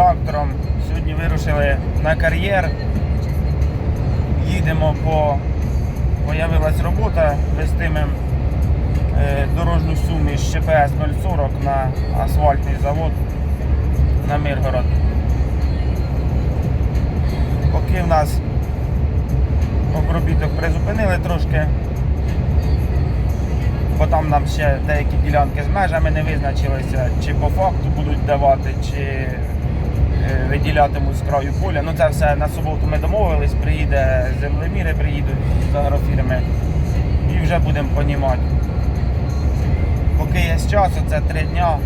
трактором. Сьогодні вирушили на кар'єр. Їдемо по. Появилась робота, вестимем е, дорожню суміш ЧПС 040 на асфальтний завод на Миргород. Поки в нас обробіток призупинили трошки, бо там нам ще деякі ділянки з межами не визначилися, чи по факту будуть давати, чи виділятимуть з краю поля. Ну це все на суботу ми домовились, приїде землеміри, приїдуть з агрофірми і вже будемо понімати. Поки є час, це три дня,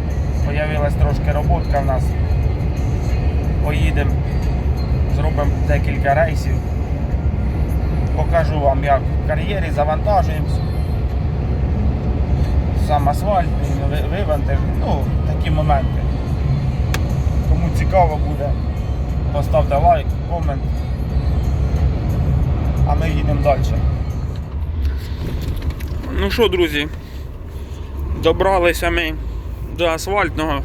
появилась трошки роботка в нас. Поїдемо, зробимо декілька рейсів. Покажу вам, як в кар'єрі завантажуємося. Сам асфальт, ви- вивантаж, ну, такі моменти. Цікаво буде, поставте лайк, комент. А ми їдемо далі. Ну що, друзі, добралися ми до асфальтного.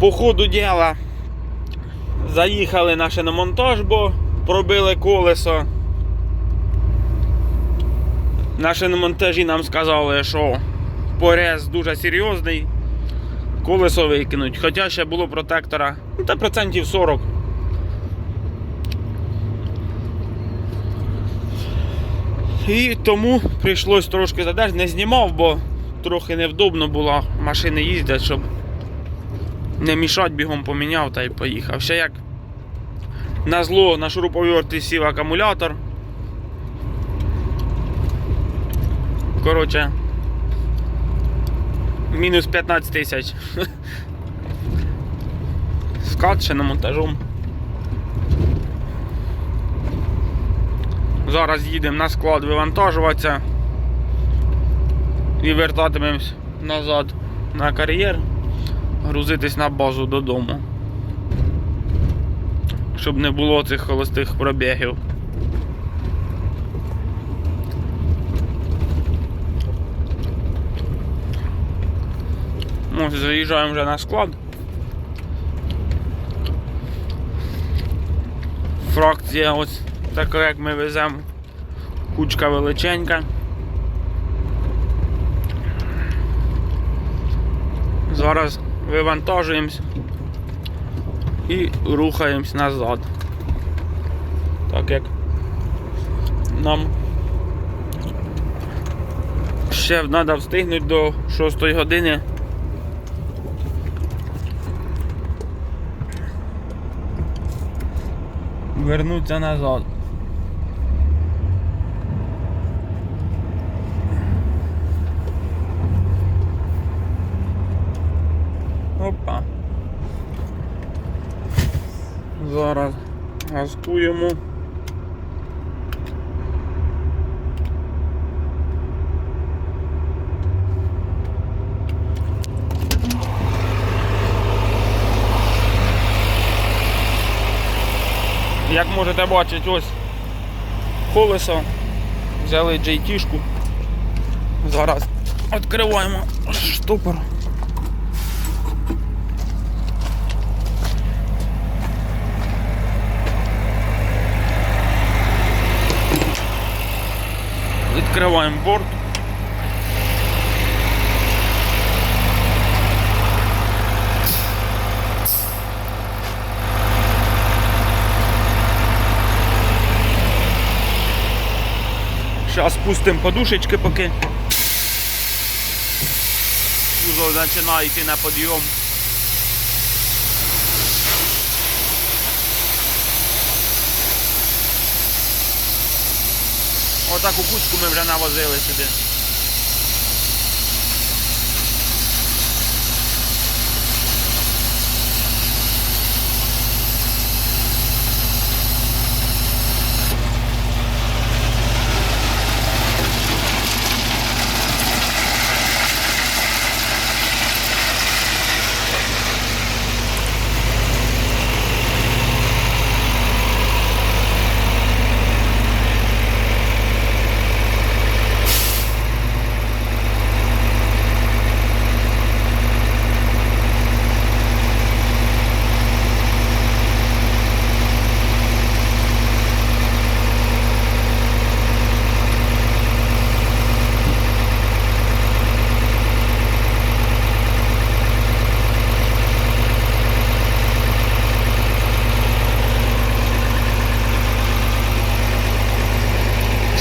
По ходу діла заїхали на монтаж, бо пробили колесо. Наші на монтажі нам сказали, що порез дуже серйозний, колесо викинуть. Хоча ще було протектора, ну та процентів 40. І тому прийшлось трошки задержати, не знімав, бо трохи невдобно було, машини їздять, щоб не мішати, бігом поміняв та й поїхав. Ще як на зло на шуруповерті сів акумулятор. Коротше, мінус 15 тисяч. Скат ще на монтажом. Зараз їдемо на склад вивантажуватися і вертатимемось назад на кар'єр, грузитись на базу додому. Щоб не було цих холостих пробігів. Ось заїжджаємо вже на склад. Фракція ось така, як ми веземо. Кучка величенька. Зараз вивантажуємось і рухаємось назад. Так як нам ще треба встигнути до 6 години. Вернуться назад. Опа. Зараз газкуємо. Як можете бачити, ось колесо. Взяли JT-шку. Зараз відкриваємо штопор. Відкриваємо борт. Зараз спустимо подушечки поки. Кузов починає йти на підйом. Отаку кучку ми вже навозили сюди.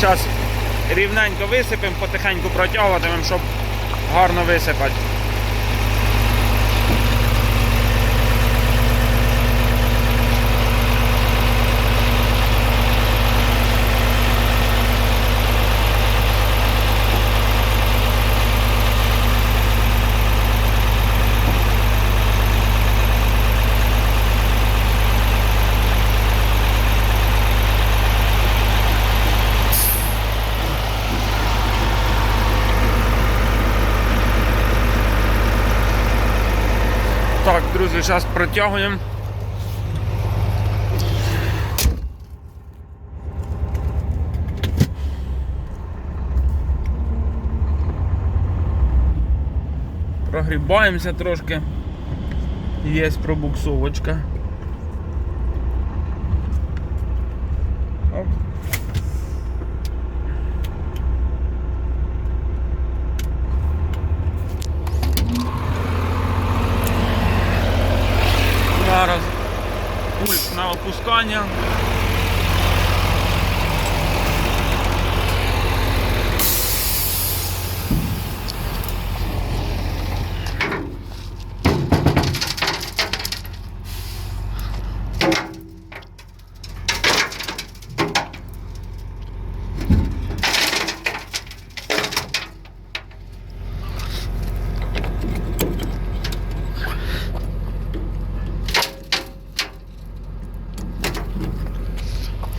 Зараз рівненько висипемо, потихеньку протягуватимемо, щоб гарно висипати. Друзі, зараз протягуємо. Прогрібаємося трошки. Є пробуксовочка. На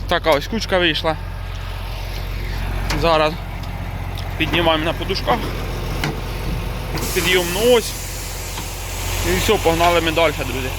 Така ось кучка вийшла. Зараз піднімаємо на подушках. Підйомну ось. І все, погнали ми далі, друзі.